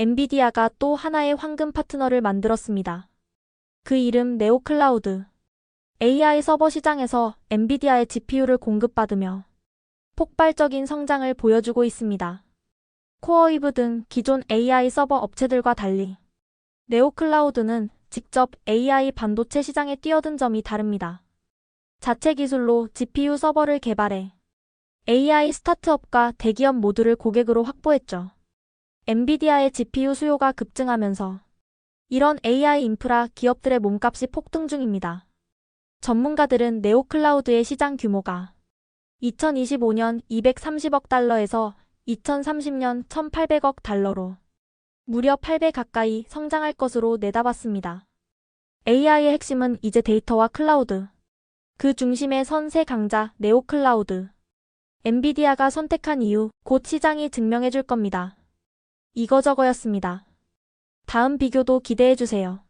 엔비디아가 또 하나의 황금 파트너를 만들었습니다. 그 이름 네오클라우드. AI 서버 시장에서 엔비디아의 GPU를 공급받으며 폭발적인 성장을 보여주고 있습니다. 코어이브 등 기존 AI 서버 업체들과 달리 네오클라우드는 직접 AI 반도체 시장에 뛰어든 점이 다릅니다. 자체 기술로 GPU 서버를 개발해 AI 스타트업과 대기업 모두를 고객으로 확보했죠. 엔비디아의 GPU 수요가 급증하면서 이런 AI 인프라 기업들의 몸값이 폭등 중입니다. 전문가들은 네오클라우드의 시장 규모가 2025년 230억 달러에서 2030년 1800억 달러로 무려 8배 가까이 성장할 것으로 내다봤습니다. AI의 핵심은 이제 데이터와 클라우드. 그 중심에 선세 강자 네오클라우드. 엔비디아가 선택한 이유 곧 시장이 증명해 줄 겁니다. 이거저거였습니다. 다음 비교도 기대해 주세요.